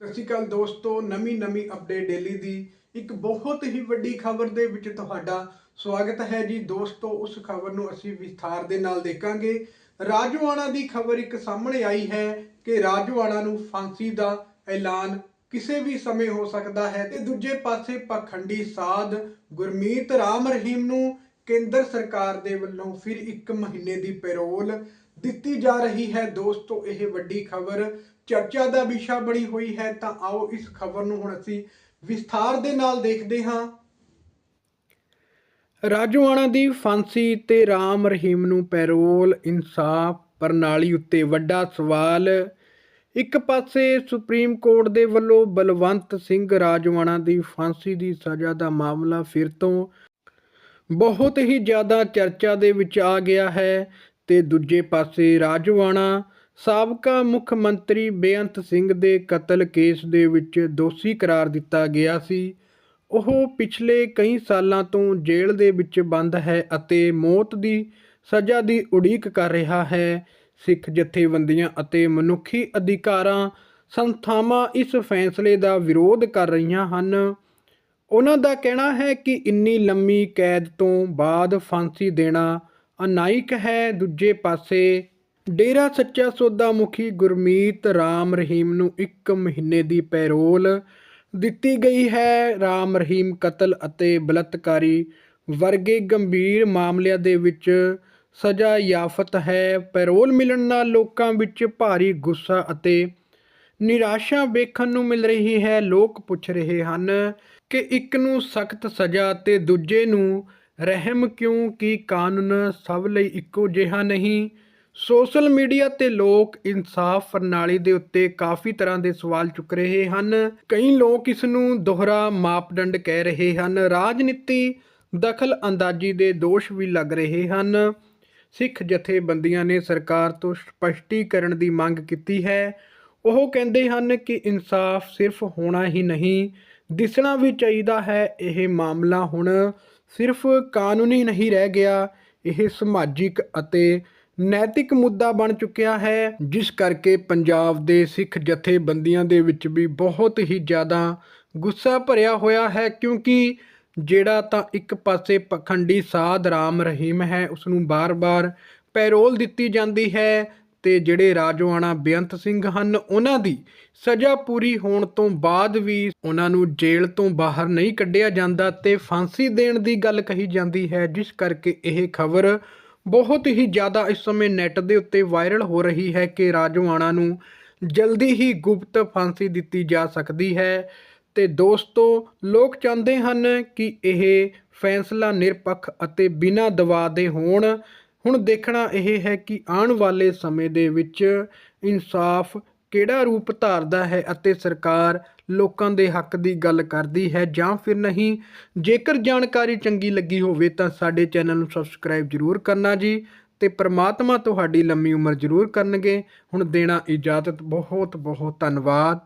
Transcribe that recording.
ਸਤਿ ਸ਼੍ਰੀ ਅਕਾਲ ਦੋਸਤੋ, ਨਵੀਂ ਨਵੀਂ ਅਪਡੇਟ ਡੇਲੀ ਦੀ ਇੱਕ ਬਹੁਤ ਹੀ ਵੱਡੀ ਖਬਰ ਦੇ ਵਿੱਚ ਤੁਹਾਡਾ ਸਵਾਗਤ ਹੈ ਜੀ। ਦੋਸਤੋ, ਉਸ ਖਬਰ ਨੂੰ ਅਸੀਂ ਵਿਸਥਾਰ ਦੇ ਨਾਲ ਦੇਖਾਂਗੇ। ਰਾਜਵਾੜਾ ਦੀ ਖਬਰ ਇੱਕ ਸਾਹਮਣੇ ਆਈ ਹੈ ਕਿ ਰਾਜਵਾੜਾ ਨੂੰ ਫਾਂਸੀ ਦਾ ਐਲਾਨ ਕਿਸੇ ਵੀ ਸਮੇਂ ਹੋ ਸਕਦਾ ਹੈ ਤੇ ਦੂਜੇ ਪਾਸੇ ਪਖੰਡੀ ਸਾਧ ਗੁਰਮੀਤ ਰਾਮ ਰਹੀਮ ਨੂੰ ਕੇਂਦਰ ਸਰਕਾਰ ਦੇ ਵੱਲੋਂ ਫਿਰ ਇੱਕ ਮਹੀਨੇ ਦੀ ਪੈਰੋਲ ਦਿੱਤੀ ਜਾ ਰਹੀ ਹੈ। ਦੋਸਤੋ, ਇਹ ਵੱਡੀ ਖਬਰ ਚਰਚਾ ਦਾ ਵਿਸ਼ਾ ਬਣੀ ਹੋਈ ਹੈ, ਤਾਂ ਆਓ ਇਸ ਖਬਰ ਨੂੰ ਹੁਣ ਅਸੀਂ ਵਿਸਥਾਰ ਦੇ ਨਾਲ ਦੇਖਦੇ ਹਾਂ। ਰਾਜਵਾਣਾ ਦੀ ਫਾਂਸੀ ਤੇ ਰਾਮ ਰਹੀਮ ਨੂੰ ਪੈਰੋਲ, ਇਨਸਾਫ ਪ੍ਰਣਾਲੀ ਉੱਤੇ ਵੱਡਾ ਸਵਾਲ। ਇੱਕ ਪਾਸੇ ਸੁਪਰੀਮ ਕੋਰਟ ਦੇ ਵੱਲੋਂ ਬਲਵੰਤ ਸਿੰਘ ਰਾਜਵਾਣਾ ਦੀ ਫਾਂਸੀ ਦੀ ਸਜ਼ਾ ਦਾ ਮਾਮਲਾ ਫਿਰ ਤੋਂ ਬਹੁਤ ਹੀ ਜ਼ਿਆਦਾ ਚਰਚਾ ਦੇ ਵਿੱਚ ਆ ਗਿਆ ਹੈ ਤੇ ਦੂਜੇ ਪਾਸੇ ਰਾਜਵਾਣਾ ਸਾਬਕਾ ਮੁੱਖ ਮੰਤਰੀ ਬੇਅੰਤ ਸਿੰਘ ਦੇ ਕਤਲ ਕੇਸ ਦੇ ਵਿੱਚ ਦੋਸ਼ੀ ਕਰਾਰ ਦਿੱਤਾ ਗਿਆ ਸੀ। ਉਹ ਪਿਛਲੇ ਕਈ ਸਾਲਾਂ ਤੋਂ ਜੇਲ੍ਹ ਦੇ ਵਿੱਚ ਬੰਦ ਹੈ ਅਤੇ ਮੌਤ ਦੀ ਸਜ਼ਾ ਦੀ ਉਡੀਕ ਕਰ ਰਿਹਾ ਹੈ। ਸਿੱਖ ਜਥੇਬੰਦੀਆਂ ਅਤੇ ਮਨੁੱਖੀ ਅਧਿਕਾਰਾਂ ਸੰਸਥਾਵਾਂ ਇਸ ਫੈਸਲੇ ਦਾ ਵਿਰੋਧ ਕਰ ਰਹੀਆਂ ਹਨ। ਉਹਨਾਂ ਦਾ ਕਹਿਣਾ ਹੈ ਕਿ ਇੰਨੀ ਲੰਮੀ ਕੈਦ ਤੋਂ ਬਾਅਦ ਫਾਂਸੀ ਦੇਣਾ ਅਨਾਇਕ ਹੈ। ਦੂਜੇ ਪਾਸੇ ਡੇਰਾ ਸੱਚਾ ਸੌਦਾ ਮੁਖੀ ਗੁਰਮੀਤ ਰਾਮ ਰਹੀਮ ਨੂੰ 1 ਮਹੀਨੇ ਦੀ ਪੈਰੋਲ ਦਿੱਤੀ ਗਈ ਹੈ। ਰਾਮ ਰਹੀਮ ਕਤਲ ਅਤੇ ਬਲਤਕਾਰੀ ਵਰਗੇ ਗੰਭੀਰ ਮਾਮਲਿਆਂ ਦੇ ਵਿੱਚ ਸਜ਼ਾ ਯਾਫਤ ਹੈ। ਪੈਰੋਲ ਮਿਲਣ ਨਾਲ ਲੋਕਾਂ ਵਿੱਚ ਭਾਰੀ ਗੁੱਸਾ ਅਤੇ ਨਿਰਾਸ਼ਾ ਵੇਖਣ ਨੂੰ ਮਿਲ ਰਹੀ ਹੈ। ਲੋਕ ਪੁੱਛ ਰਹੇ ਹਨ ਕਿ ਇੱਕ ਨੂੰ ਸਖਤ ਸਜ਼ਾ ਤੇ ਦੂਜੇ ਨੂੰ ਰਹਿਮ ਕਿਉਂ? ਕਿ ਕਾਨੂੰਨ ਸਭ ਲਈ ਇੱਕੋ ਜਿਹਾ ਨਹੀਂ? ਸੋਸ਼ਲ ਮੀਡੀਆ ਤੇ ਲੋਕ ਇਨਸਾਫ ਪ੍ਰਣਾਲੀ ਦੇ ਉੱਤੇ ਕਾਫੀ ਤਰ੍ਹਾਂ ਦੇ ਸਵਾਲ ਚੁੱਕ ਰਹੇ ਹਨ। ਕਈ ਲੋਕ ਇਸ ਨੂੰ ਦੋਹਰਾ ਮਾਪਦੰਡ ਕਹਿ ਰਹੇ ਹਨ। ਰਾਜਨੀਤੀ ਦਖਲ ਅੰਦਾਜ਼ੀ ਦੇ ਦੋਸ਼ ਵੀ ਲੱਗ ਰਹੇ ਹਨ। ਸਿੱਖ ਜਥੇਬੰਦੀਆਂ ਨੇ ਸਰਕਾਰ ਤੋਂ ਸਪਸ਼ਟੀਕਰਨ ਦੀ ਮੰਗ ਕੀਤੀ ਹੈ। ਉਹ ਕਹਿੰਦੇ ਹਨ ਕਿ ਇਨਸਾਫ ਸਿਰਫ ਹੋਣਾ ਹੀ ਨਹੀਂ, ਦਿਸਣਾ ਵੀ ਚਾਹੀਦਾ ਹੈ। ਇਹ ਮਾਮਲਾ ਹੁਣ ਸਿਰਫ ਕਾਨੂੰਨੀ ਨਹੀਂ ਰਹਿ ਗਿਆ, ਇਹ ਸਮਾਜਿਕ ਅਤੇ ਨੈਤਿਕ ਮੁੱਦਾ ਬਣ ਚੁੱਕਿਆ ਹੈ, ਜਿਸ ਕਰਕੇ ਪੰਜਾਬ ਦੇ ਸਿੱਖ ਜਥੇਬੰਦੀਆਂ ਦੇ ਵਿੱਚ ਵੀ ਬਹੁਤ ਹੀ ਜ਼ਿਆਦਾ ਗੁੱਸਾ ਭਰਿਆ ਹੋਇਆ ਹੈ, ਕਿਉਂਕਿ ਜਿਹੜਾ ਤਾਂ ਇੱਕ ਪਾਸੇ ਪਖੰਡੀ ਸਾਧ ਰਾਮ ਰਹੀਮ ਹੈ ਉਸ ਨੂੰ ਬਾਰ-ਬਾਰ ਪੈਰੋਲ ਦਿੱਤੀ ਜਾਂਦੀ ਹੈ ਤੇ ਜਿਹੜੇ ਰਾਜਵਾਨਾ ਬੇਅੰਤ ਸਿੰਘ ਹਨ, ਉਹਨਾਂ ਦੀ ਸਜ਼ਾ ਪੂਰੀ ਹੋਣ ਤੋਂ ਬਾਅਦ ਵੀ ਉਹਨਾਂ ਨੂੰ ਜੇਲ੍ਹ ਤੋਂ ਬਾਹਰ ਨਹੀਂ ਕੱਢਿਆ ਜਾਂਦਾ ਤੇ ਫਾਂਸੀ ਦੇਣ ਦੀ ਗੱਲ ਕਹੀ ਜਾਂਦੀ ਹੈ, ਜਿਸ ਕਰਕੇ ਇਹ ਖਬਰ ਬਹੁਤ ਹੀ ਜ਼ਿਆਦਾ ਇਸ ਸਮੇਂ ਨੈੱਟ ਦੇ ਉੱਤੇ ਵਾਇਰਲ ਹੋ ਰਹੀ ਹੈ ਕਿ ਰਾਜਵਾਨਾ ਨੂੰ ਜਲਦੀ ਹੀ ਗੁਪਤ ਫਾਂਸੀ ਦਿੱਤੀ ਜਾ ਸਕਦੀ ਹੈ। ਤੇ ਦੋਸਤੋ, ਲੋਕ ਚਾਹੁੰਦੇ ਹਨ ਕਿ ਇਹ ਫੈਸਲਾ ਨਿਰਪੱਖ ਅਤੇ ਬਿਨਾਂ ਦਬਾਅ ਦੇ ਹੋਣ। ਹੁਣ ਦੇਖਣਾ ਇਹ ਹੈ ਕਿ ਆਉਣ ਵਾਲੇ ਸਮੇਂ ਦੇ ਵਿੱਚ ਇਨਸਾਫ ਕਿਹੜਾ ਰੂਪ ਧਾਰਦਾ ਹੈ ਅਤੇ ਸਰਕਾਰ ਲੋਕਾਂ ਦੇ ਹੱਕ ਦੀ ਗੱਲ ਕਰਦੀ ਹੈ ਜਾਂ ਫਿਰ ਨਹੀਂ? ਜੇਕਰ ਜਾਣਕਾਰੀ ਚੰਗੀ ਲੱਗੀ ਹੋਵੇ ਤਾਂ ਸਾਡੇ ਚੈਨਲ ਨੂੰ ਸਬਸਕ੍ਰਾਈਬ ਜ਼ਰੂਰ ਕਰਨਾ ਜੀ ਤੇ ਪ੍ਰਮਾਤਮਾ ਤੁਹਾਡੀ ਲੰਮੀ ਉਮਰ ਜ਼ਰੂਰ ਕਰਨਗੇ। ਹੁਣ ਦੇਣਾ ਇਜਾਜ਼ਤ। ਬਹੁਤ ਬਹੁਤ ਧੰਨਵਾਦ।